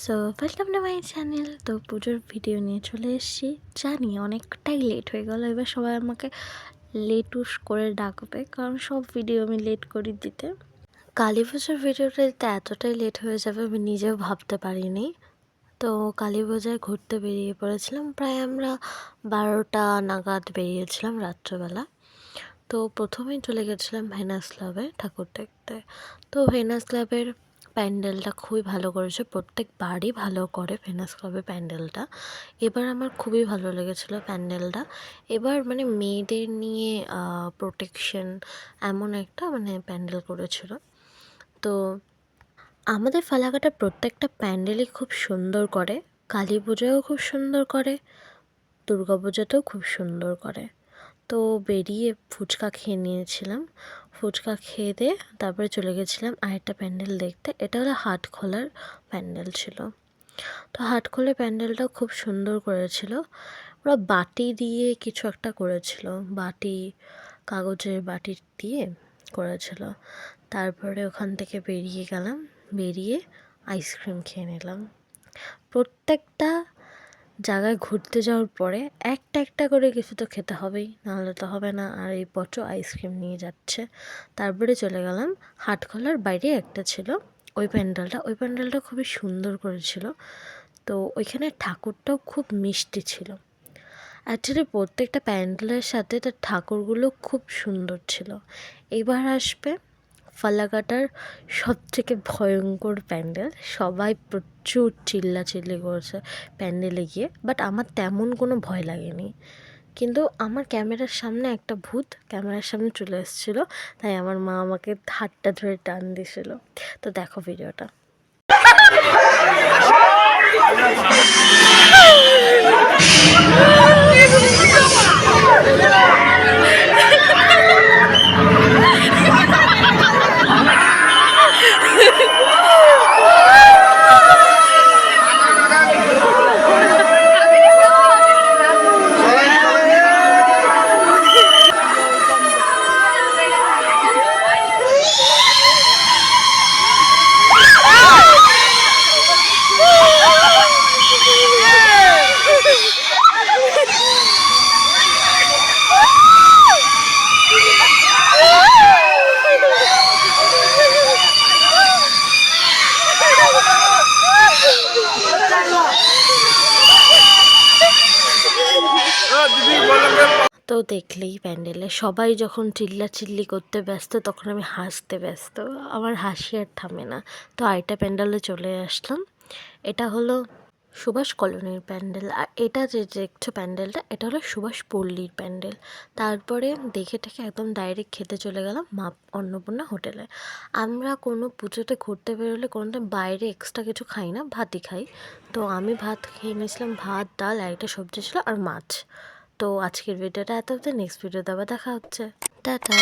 So welcome to my channel তো পুজোর video নিয়ে চলে এসেছি। জানি, অনেকটাই লেট হয়ে গেল। এবার সবাই আমাকে লেটুস করে ডাকবে, কারণ সব ভিডিও আমি লেট করি দিতে। কালী পুজোর ভিডিওটা এতটাই লেট হয়ে যাবে, আমি নিজেও ভাবতে পারিনি। তো কালী পূজায় ঘুরতে বেরিয়ে পড়েছিলাম। প্রায় আমরা বারোটা নাগাদ বেরিয়েছিলাম রাত্রেবেলা। তো প্রথমেই চলে গেছিলাম ভেনাস ক্লাবে ঠাকুর দেখতে। তো ভেনাস ক্লাবের প্যান্ডেলটা খুবই ভালো করেছে। প্রত্যেকবারই ভালো করে ভেনাস ক্লাবের প্যান্ডেলটা। এবার আমার খুবই ভালো লেগেছিলো প্যান্ডেলটা। এবার মানে মেয়েদের নিয়ে প্রোটেকশন এমন একটা মানে প্যান্ডেল করেছিল। তো আমাদের ফালাকাটা প্রত্যেকটা প্যান্ডেলই খুব সুন্দর করে। কালী পুজোও খুব সুন্দর করে। দুর্গা পুজোতেও খুব সুন্দর করে। তো বেরিয়ে ফুচকা খেয়ে নিয়েছিলাম। ফুচকা খেয়ে দিয়ে তারপরে চলে গেছিলাম আরেকটা প্যান্ডেল দেখতে। এটা হলো হাটখোলার প্যান্ডেল ছিল। তো হাটখোলার প্যান্ডেলটা খুব সুন্দর করেছিল। ওরা বাটি দিয়ে কিছু একটা করেছিল। বাটি, কাগজের বাটি দিয়ে করেছিল। তারপরে ওখান থেকে বেরিয়ে গেলাম। বেরিয়ে আইসক্রিম খেয়ে নিলাম। প্রত্যেকটা জায়গায় ঘুরতে যাওয়ার পরে একটা একটা করে কিছু তো খেতে হবেই, নাহলে তো হবে না। আর এই পচো আইসক্রিম নিয়ে যাচ্ছে। তারপরে চলে গেলাম হাটখোলার বাইরে একটা ছিল, ওই প্যান্ডেলটা। ওই প্যান্ডেলটা খুবই সুন্দর করেছিল। তো ওইখানে ঠাকুরটাও খুব মিষ্টি ছিল। অ্যাকচুয়ালি প্রত্যেকটা প্যান্ডেলের সাথে তার ঠাকুরগুলো খুব সুন্দর ছিল। এবার আসবে ফালাকাটার সবথেকে ভয়ঙ্কর প্যান্ডেল। সবাই প্রচুর চিল্লাচিল্লি করছে প্যান্ডেলে গিয়ে বাট আমার তেমন কোনো ভয় লাগেনি। কিন্তু আমার ক্যামেরার সামনে একটা ভূত ক্যামেরার সামনে চলে এসেছিল, তাই আমার মা আমাকে হাতটা ধরে টান দিয়েছিল। তো দেখো ভিডিওটা। তো দেখলেই প্যান্ডেলে। সবাই যখন চিল্লাচিল্লি করতে ব্যস্ত, তখন আমি হাসতে ব্যস্ত। আমার হাসি আর থামে না। তো আরেকটা প্যান্ডেলে চলে আসলাম। এটা হলো সুভাষ কলোনির প্যান্ডেল। আর এটা যে দেখছ প্যান্ডেলটা, এটা হলো সুভাষ পল্লীর প্যান্ডেল। তারপরে দেখে টেখে একদম ডাইরেক্ট খেতে চলে গেলাম মা অন্নপূর্ণা হোটেলে। আমরা কোনো পুজোতে ঘুরতে বেরোলে কোনোটা বাইরে এক্সট্রা কিছু খাই না, ভাতই খাই। তো আমি ভাত খেয়ে নিয়েছিলাম, ভাত, ডাল একটা সবজি ছিল আর মাছ। তো আজকের ভিডিওটা এত নেক্সট ভিডিওতে আবার দেখা হচ্ছে। টাটা।